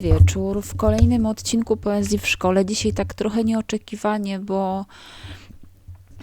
wieczór. W kolejnym odcinku Poezji w Szkole. Dzisiaj tak trochę nieoczekiwanie, bo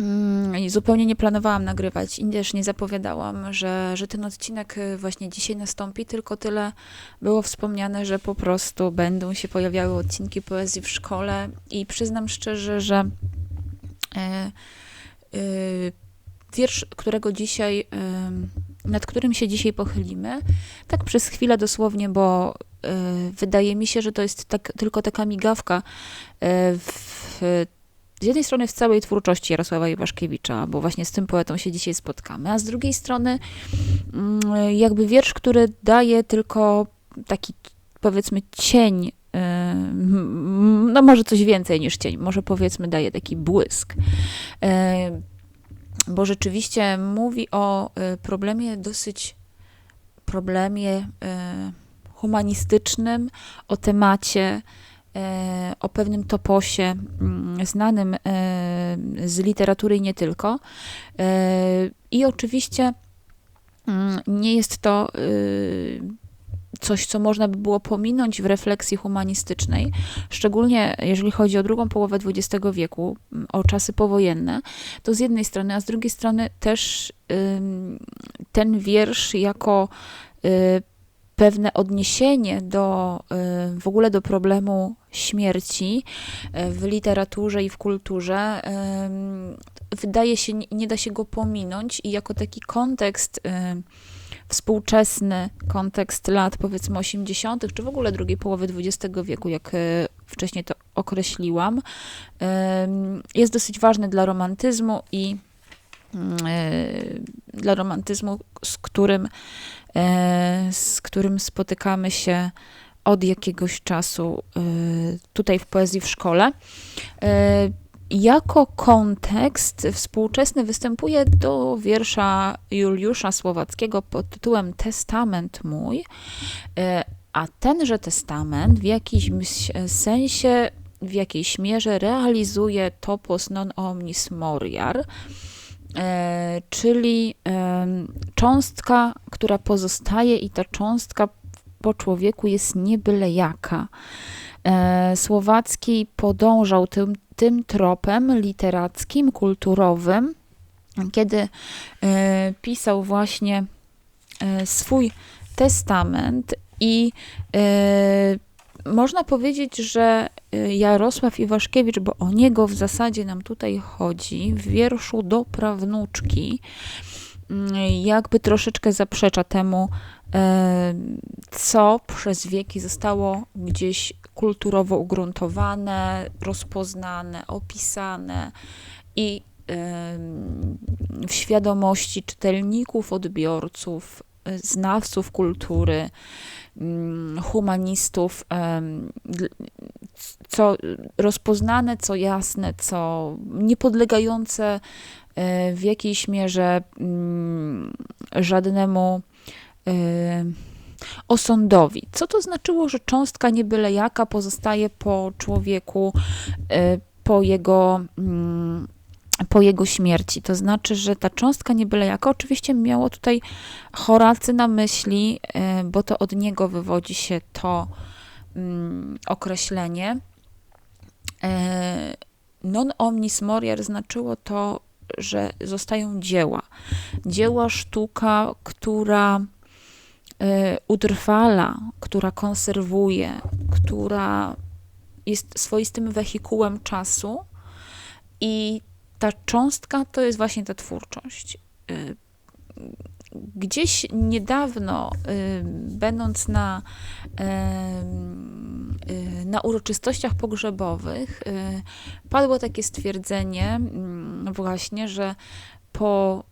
mm, zupełnie nie planowałam nagrywać. I też nie zapowiadałam, że, że ten odcinek y, właśnie dzisiaj nastąpi, tylko tyle było wspomniane, że po prostu będą się pojawiały odcinki Poezji w Szkole. I przyznam szczerze, że e, y, wiersz, którego dzisiaj, y, nad którym się dzisiaj pochylimy, tak przez chwilę dosłownie, bo y, wydaje mi się, że to jest tak, tylko taka migawka y, w, z jednej strony w całej twórczości Jarosława Iwaszkiewicza, bo właśnie z tym poetą się dzisiaj spotkamy, a z drugiej strony mm, jakby wiersz, który daje tylko taki powiedzmy cień y, m, no może coś więcej niż cień, może powiedzmy daje taki błysk. Y, Bo rzeczywiście mówi o y, problemie dosyć problemie y, humanistycznym, o temacie, e, o pewnym toposie mm, znanym z literatury i nie tylko. I oczywiście mm, nie jest to y, coś, co można by było pominąć w refleksji humanistycznej, szczególnie jeżeli chodzi o drugą połowę XX wieku, o czasy powojenne, to z jednej strony, a z drugiej strony też ten wiersz jako y, pewne odniesienie do y, w ogóle do problemu śmierci y, w literaturze i w kulturze wydaje się, nie- da się go pominąć i jako taki kontekst współczesny, kontekst lat powiedzmy 80., czy w ogóle drugiej połowy XX wieku, jak y, wcześniej to określiłam, jest dosyć ważny dla romantyzmu i y, dla romantyzmu, z którym, e, z którym spotykamy się od jakiegoś czasu e, tutaj w poezji w szkole. E, Jako kontekst współczesny występuje do wiersza Juliusza Słowackiego pod tytułem Testament mój, E, a tenże testament w jakimś sensie, w jakiejś mierze realizuje topos non omnis moriar, e, czyli em, cząstka, która pozostaje i ta cząstka po człowieku jest nie byle jaka. E, Słowacki podążał tym, tym tropem literackim, kulturowym, kiedy e, pisał właśnie e, swój testament i e, można powiedzieć, że Jarosław Iwaszkiewicz, bo o niego w zasadzie nam tutaj chodzi, w wierszu do prawnuczki, mm, jakby troszeczkę zaprzecza temu, co przez wieki zostało gdzieś kulturowo ugruntowane, rozpoznane, opisane i w świadomości czytelników, odbiorców, znawców kultury, mm, humanistów, co rozpoznane, co jasne, co niepodlegające w jakiejś mierze mm, żadnemu osądowi. Co to znaczyło, że cząstka nie byle jaka pozostaje po człowieku, e, po jego, mm, po jego śmierci? To znaczy, że ta cząstka nie jaka, oczywiście miało tutaj Horacy na myśli, e, bo to od niego wywodzi się to mm, określenie. E, Non omnis moriar znaczyło to, że zostają dzieła. Dzieła, sztuka, która utrwala, która konserwuje, która jest swoistym wehikułem czasu i ta cząstka to jest właśnie ta twórczość. E, Gdzieś niedawno, e, będąc na, na uroczystościach pogrzebowych, padło takie stwierdzenie mm, właśnie, że po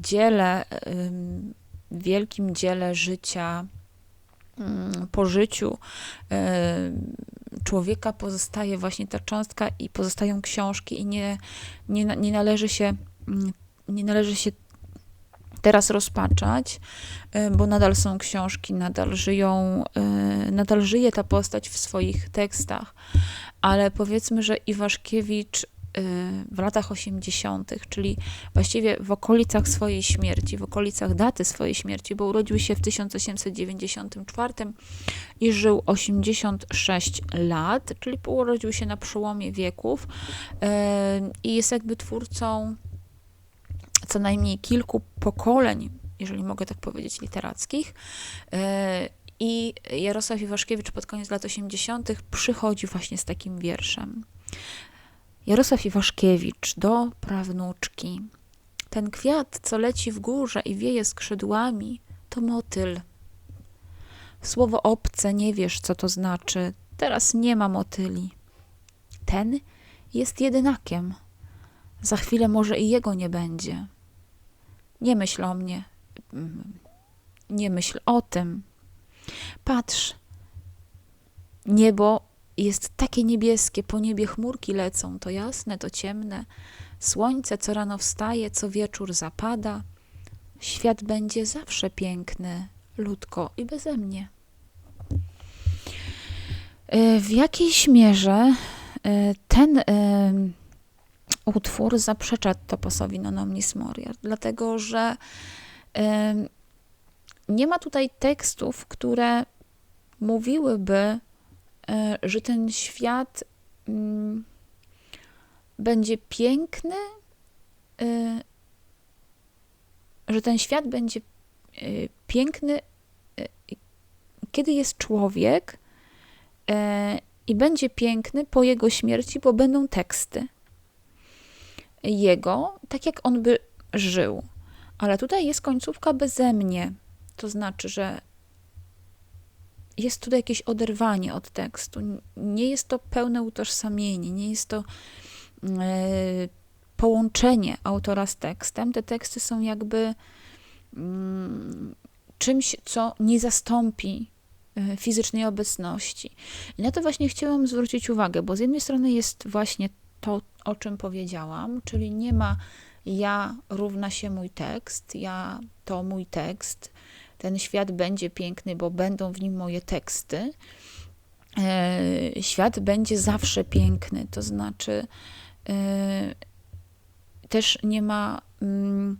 dziele, wielkim dziele życia, mm, po życiu em, człowieka pozostaje właśnie ta cząstka i pozostają książki i nie, nie, nie należy się mm, nie należy się teraz rozpaczać, e, bo nadal są książki, nadal żyją, e, nadal żyje ta postać w swoich tekstach, ale powiedzmy, że Iwaszkiewicz w latach 80., czyli właściwie w okolicach swojej śmierci, w okolicach daty swojej śmierci, bo urodził się w 1894 i żył 86 lat, czyli urodził się na przełomie wieków i jest jakby twórcą co najmniej kilku pokoleń, jeżeli mogę tak powiedzieć, literackich. I Jarosław Iwaszkiewicz pod koniec lat 80. przychodzi właśnie z takim wierszem. Jarosław Iwaszkiewicz do prawnuczki. Ten kwiat, co leci w górze i wieje skrzydłami, to motyl. Słowo obce nie wiesz, co to znaczy. Teraz nie ma motyli. Ten jest jedynakiem. Za chwilę może i jego nie będzie. Nie myśl o mnie. Nie myśl o tym. Patrz, niebo jest takie niebieskie, po niebie chmurki lecą, to jasne, to ciemne. Słońce co rano wstaje, co wieczór zapada. Świat będzie zawsze piękny, ludko i beze mnie. E, w jakiejś mierze e, ten e, utwór zaprzecza toposowi Nonomnis Moria, dlatego że nie ma tutaj tekstów, które mówiłyby, że ten świat mm, będzie piękny, e, że ten świat będzie e, piękny, kiedy jest człowiek i będzie piękny po jego śmierci, bo będą teksty jego, tak jak on by żył. Ale tutaj jest końcówka beze mnie. To znaczy, że jest tutaj jakieś oderwanie od tekstu. Nie jest to pełne utożsamienie, nie jest to e, połączenie autora z tekstem. Te teksty są jakby mm, czymś, co nie zastąpi e, fizycznej obecności. I na to właśnie chciałam zwrócić uwagę, bo z jednej strony jest właśnie to, o czym powiedziałam, czyli nie ma ja równa się mój tekst, ja to mój tekst, ten świat będzie piękny, bo będą w nim moje teksty. E, świat będzie zawsze piękny, to znaczy e, też nie ma mm,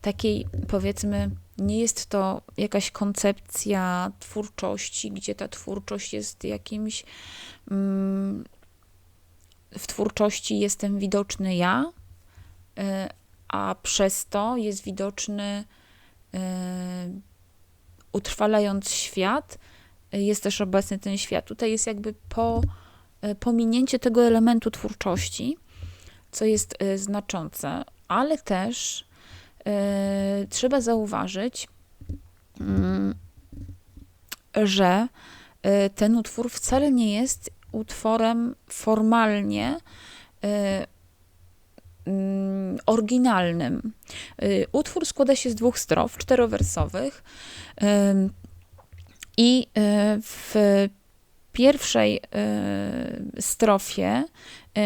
takiej, powiedzmy, nie jest to jakaś koncepcja twórczości, gdzie ta twórczość jest jakimś. Mm, w twórczości jestem widoczny ja, e, a przez to jest widoczny utrwalając świat, jest też obecny ten świat. Tutaj jest jakby po, e, pominięcie tego elementu twórczości, co jest e, znaczące, ale też y, trzeba zauważyć, y, że y, ten utwór wcale nie jest utworem formalnie oryginalnym. Y, utwór składa się z dwóch strof, czterowersowych. I y, w pierwszej y, strofie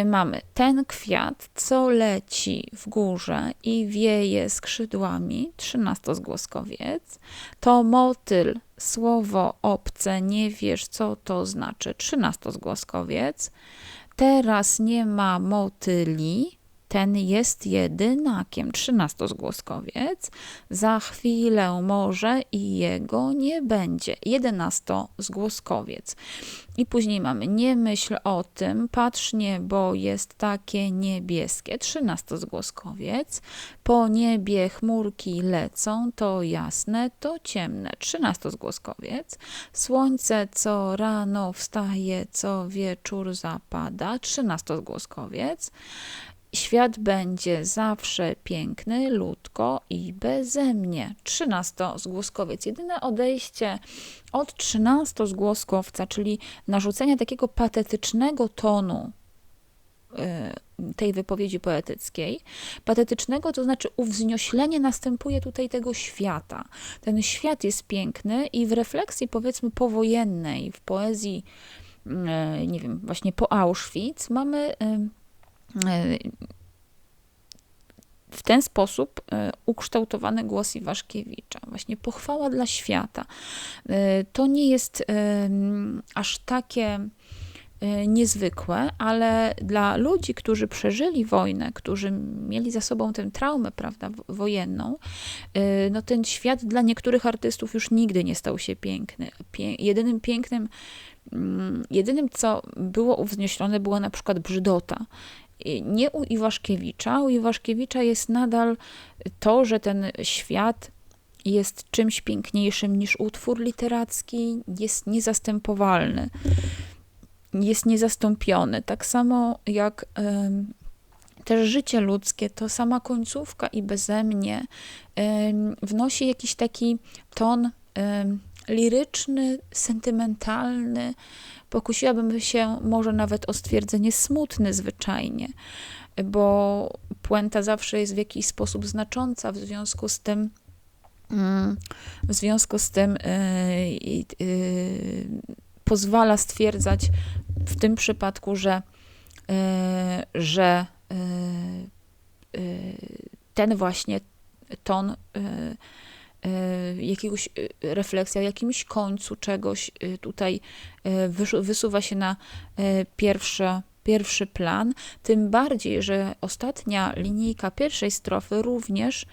mamy ten kwiat, co leci w górze i wieje skrzydłami, trzynastozgłoskowiec. To motyl, słowo obce, nie wiesz co to znaczy, trzynastozgłoskowiec. Teraz nie ma motyli, ten jest jedynakiem, trzynastozgłoskowiec, za chwilę może i jego nie będzie, jedenastozgłoskowiec. I później mamy nie myśl o tym, patrz niebo jest takie niebieskie, trzynastozgłoskowiec, po niebie chmurki lecą, to jasne, to ciemne, trzynastozgłoskowiec, słońce co rano wstaje, co wieczór zapada, trzynastozgłoskowiec, Świat będzie zawsze piękny, ludko i bezemnie. Trzynastozgłoskowiec. Jedyne odejście od trzynastozgłoskowca, czyli narzucenia takiego patetycznego tonu y, tej wypowiedzi poetyckiej. Patetycznego to znaczy uwznioślenie następuje tutaj tego świata. Ten świat jest piękny i w refleksji powiedzmy powojennej, w poezji, y, nie wiem, właśnie po Auschwitz mamy y, w ten sposób e, ukształtowany głos Iwaszkiewicza, właśnie pochwała dla świata. E, to nie jest aż takie e, niezwykłe, ale dla ludzi, którzy przeżyli wojnę, którzy mieli za sobą tę traumę, prawda, wojenną, e, no ten świat dla niektórych artystów już nigdy nie stał się piękny. Pię jedynym pięknym, mm, jedynym co było uwznieślone była na przykład brzydota. I Nie u Iwaszkiewicza. U Iwaszkiewicza jest nadal to, że ten świat jest czymś piękniejszym niż utwór literacki, jest niezastępowalny, jest niezastąpiony. Tak samo jak em, też życie ludzkie, to sama końcówka i bezemnie em, wnosi jakiś taki ton em, liryczny, sentymentalny. Pokusiłabym się może nawet o stwierdzenie smutny zwyczajnie, bo puenta zawsze jest w jakiś sposób znacząca, w związku z tym Mm, w związku z tym y, y, y, pozwala stwierdzać w tym przypadku, że, y, że y, y, ten właśnie ton y, jakiegoś y, refleksja o jakimś końcu czegoś y, tutaj y, wysuwa się na y, pierwsze, pierwszy plan, tym bardziej, że ostatnia linijka pierwszej strofy również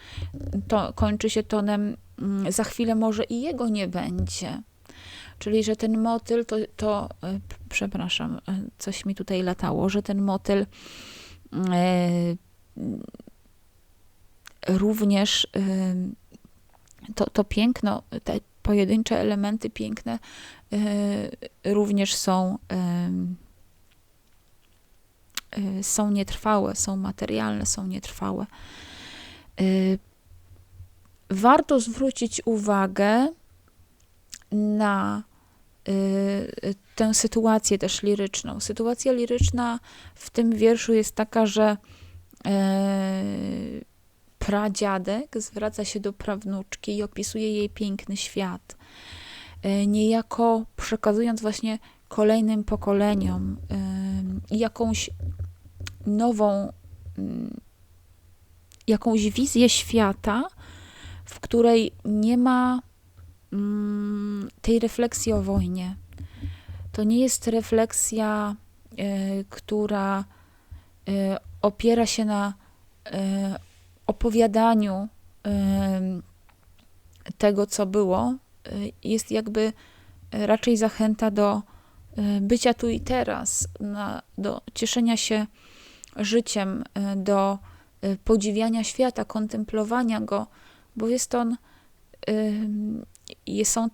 to kończy się tonem mm, za chwilę może i jego nie będzie. Czyli, że ten motyl to, to przepraszam, coś mi tutaj latało, że ten motyl e, również e, to, to piękno, te pojedyncze elementy piękne e, również są e, e, są nietrwałe, są materialne, są nietrwałe. Warto zwrócić uwagę na y, tę sytuację też liryczną. Sytuacja liryczna w tym wierszu jest taka, że pradziadek zwraca się do prawnuczki i opisuje jej piękny świat. E, Niejako przekazując właśnie kolejnym pokoleniom y, jakąś nową, mm, jakąś wizję świata, w której nie ma mm, tej refleksji o wojnie. To nie jest refleksja, e, która e, opiera się na e, opowiadaniu tego, co było. E, Jest jakby e, raczej zachęta do e, bycia tu i teraz, do cieszenia się życiem, do podziwiania świata, kontemplowania go, bo jest on, są